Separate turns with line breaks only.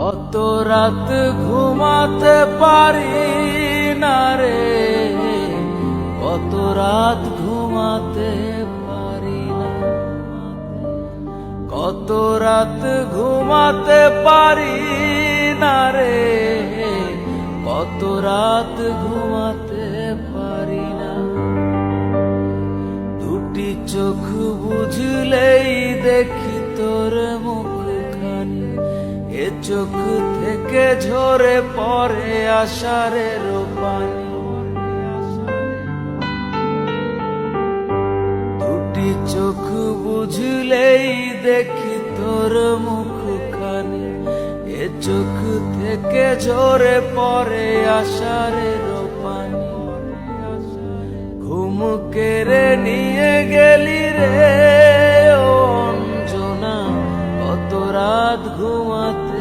কত রাত ঘুমাতে পারি না রে? কত রাত ঘুমাতে পারি না কত রাত ঘুমাতে পারি না রে? কত রাত ঘুমাতে পারি না। দুটি চোখ বুঝলেই দেখি চোখ থেকে ঝরে পড়ে আষাঢ়ের পানি দুটি চোখ বুঝলেই দেখি তোর মুখখানি। এ চোখ থেকে ঝরে পড়ে আষাঢ়ের পানি ঘুম কেড়ে নিয়ে গেলি রে অঞ্জনা, কত রাত ঘুমাতে